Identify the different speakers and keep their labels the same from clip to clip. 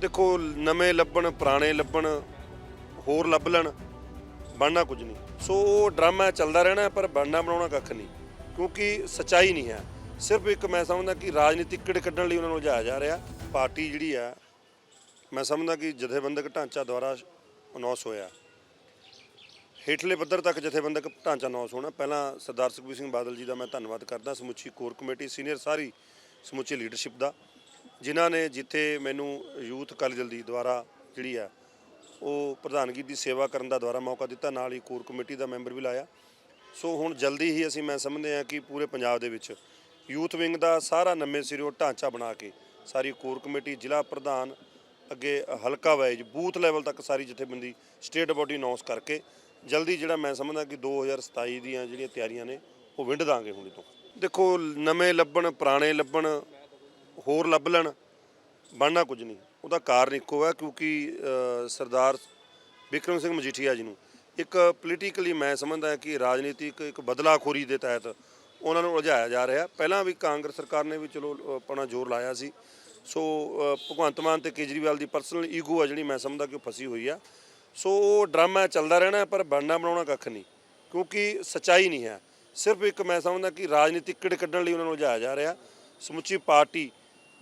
Speaker 1: ਦੇਖੋ, ਨਵੇਂ ਲੱਭਣ, ਪੁਰਾਣੇ ਲੱਭਣ, ਹੋਰ ਲੱਭ ਲੈਣ, ਬਣਨਾ ਕੁਝ ਨਹੀਂ। ਸੋ ਉਹ ਡਰਾਮਾ ਚੱਲਦਾ ਰਹਿਣਾ, ਪਰ ਬਣਨਾ ਬਣਾਉਣਾ ਕੱਖ ਨਹੀਂ। ਕਿਉਂਕਿ ਸਚਾਈ ਨਹੀਂ ਹੈ। ਸਿਰਫ ਇੱਕ ਮੈਂ ਸਮਝਦਾ ਕਿ ਰਾਜਨੀਤਿਕ ਕਿੜ ਕੱਢਣ ਲਈ ਉਹਨਾਂ ਨੂੰ ਉਲਝਾਇਆ ਜਾ ਰਿਹਾ, ਪਾਰਟੀ ਜਿਹੜੀ ਆ, ਮੈਂ ਸਮਝਦਾ ਕਿ ਜਥੇਬੰਦਕ ਢਾਂਚਾ ਦੁਆਰਾ ਅਨਾਉਂਸ ਹੋਇਆ। ਹੇਠਲੇ ਪੱਧਰ ਤੱਕ ਜਥੇਬੰਦਕ ਢਾਂਚਾ ਅਨਾਉਂਸ ਹੋਣਾ। ਪਹਿਲਾਂ ਸਰਦਾਰ ਸੁਖਬੀਰ ਸਿੰਘ ਬਾਦਲ ਜੀ ਦਾ ਮੈਂ ਧੰਨਵਾਦ ਕਰਦਾ। ਸਮੁੱਚੀ ਕੋਰ ਕਮੇਟੀ, ਸੀਨੀਅਰ ਸਾਰੀ ਸਮੁੱਚੀ ਲੀਡਰਸ਼ਿਪ ਦਾ। ਜਿਨ੍ਹਾਂ ਨੇ ਜਿੱਥੇ ਮੈਨੂੰ ਯੂਥ ਅਕਾਲੀ ਦਲ ਦੀ ਦੁਆਰਾ ਜਿਹੜੀ ਆ, ਉਹ ਪ੍ਰਧਾਨਗੀ ਦੀ ਸੇਵਾ ਕਰਨ ਦਾ ਦੁਆਰਾ ਮੌਕਾ ਦਿੱਤਾ, ਨਾਲ ਹੀ ਕੋਰ ਕਮੇਟੀ ਦਾ ਮੈਂਬਰ ਵੀ ਲਾਇਆ। ਸੋ ਹੁਣ ਜਲਦੀ ਹੀ ਅਸੀਂ, ਮੈਂ ਸਮਝਦੇ ਹਾਂ ਕਿ ਪੂਰੇ ਪੰਜਾਬ ਦੇ ਵਿੱਚ ਯੂਥ ਵਿੰਗ ਦਾ ਸਾਰਾ ਨਵੇਂ ਸਿਰੋਂ ਢਾਂਚਾ ਬਣਾ ਕੇ ਸਾਰੀ ਕੋਰ ਕਮੇਟੀ, ਜ਼ਿਲ੍ਹਾ ਪ੍ਰਧਾਨ, ਅੱਗੇ ਹਲਕਾ ਵਾਈਜ਼, ਬੂਥ ਲੈਵਲ ਤੱਕ ਸਾਰੀ ਜਥੇਬੰਦੀ, ਸਟੇਟ ਬੋਡੀ ਅਨਾਉਂਸ ਕਰਕੇ ਜਲਦੀ ਜਿਹੜਾ ਮੈਂ ਸਮਝਦਾ ਕਿ 2027 ਦੀਆਂ ਜਿਹੜੀਆਂ ਤਿਆਰੀਆਂ ਨੇ, ਉਹ ਵਿੰਡ ਦਾਂਗੇ ਹੁਣ ਤੋਂ ਦੇਖੋ, ਨਵੇਂ ਲੱਭਣ, ਪੁਰਾਣੇ ਲੱਭਣ ਹੋਰ ਲੱਭ ਲੈਣ, ਬਣਨਾ ਕੁਝ ਨਹੀਂ। ਉਹਦਾ ਕਾਰਨ ਇੱਕੋ ਹੈ ਕਿਉਂਕਿ ਸਰਦਾਰ ਵਿਕਰਮ ਸਿੰਘ ਮਜੀਠੀਆ ਜੀ ਨੂੰ ਇੱਕ ਪੋਲੀਟੀਕਲੀ ਮੈਂ ਸਮਝਦਾ ਕਿ ਰਾਜਨੀਤਿਕ ਇੱਕ ਬਦਲਾਖੋਰੀ ਦੇ ਤਹਿਤ ਉਹਨਾਂ ਨੂੰ ਉਲਝਾਇਆ ਜਾ ਰਿਹਾ। ਪਹਿਲਾਂ ਵੀ ਕਾਂਗਰਸ ਸਰਕਾਰ ਨੇ ਵੀ ਚਲੋ ਆਪਣਾ ਜ਼ੋਰ ਲਾਇਆ ਸੀ। ਸੋ ਭਗਵੰਤ ਮਾਨ ਤੇ ਕੇਜਰੀਵਾਲ ਦੀ ਪਰਸਨਲ ਈਗੋ ਆ ਜਿਹੜੀ ਮੈਂ ਸਮਝਦਾ ਕਿ ਉਹ ਫਸੀ ਹੋਈ ਆ। ਸੋ, ਉਹ ਡਰਾਮਾ ਚੱਲਦਾ ਰਹਿਣਾ ਪਰ ਬਣਨਾ ਬਣਾਉਣਾ ਕੱਖ ਨਹੀਂ, ਕਿਉਂਕਿ ਸਚਾਈ ਨਹੀਂ ਹੈ। ਸਿਰਫ ਇੱਕ ਮੈਂ ਸਮਝਦਾ ਕਿ ਰਾਜਨੀਤਿਕ ਕਿੜ ਕੱਢਣ ਲਈ ਉਹਨਾਂ ਨੂੰ ਉਲਝਾਇਆ ਜਾ ਰਿਹਾ। ਸਮੁੱਚੀ ਪਾਰਟੀ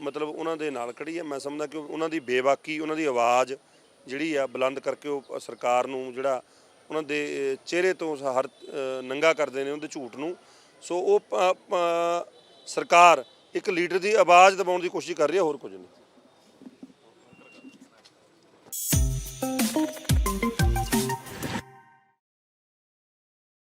Speaker 1: ਮਤਲਬ ਉਹਨਾਂ ਦੇ ਨਾਲ ਖੜੀ ਹੈ। ਮੈਂ ਸਮਝਦਾ ਕਿ ਉਹਨਾਂ ਦੀ ਬੇਬਾਕੀ ਉਹਨਾਂ ਦੀ ਆਵਾਜ਼ ਜਿਹੜੀ ਆ, ਬੁਲੰਦ ਕਰਕੇ ਉਹ ਸਰਕਾਰ ਨੂੰ ਜਿਹੜਾ ਉਹਨਾਂ ਦੇ ਚਿਹਰੇ ਤੋਂ ਹਰ ਨੰਗਾ ਕਰਦੇ ਨੇ ਉਹਦੇ ਝੂਠ ਨੂੰ। ਸੋ ਉਹ ਸਰਕਾਰ ਇੱਕ ਲੀਡਰ ਦੀ ਆਵਾਜ਼ ਦਬਾਉਣ ਦੀ ਕੋਸ਼ਿਸ਼ ਕਰ ਰਹੀ ਹੈ, ਹੋਰ ਕੁਝ ਨਹੀਂ।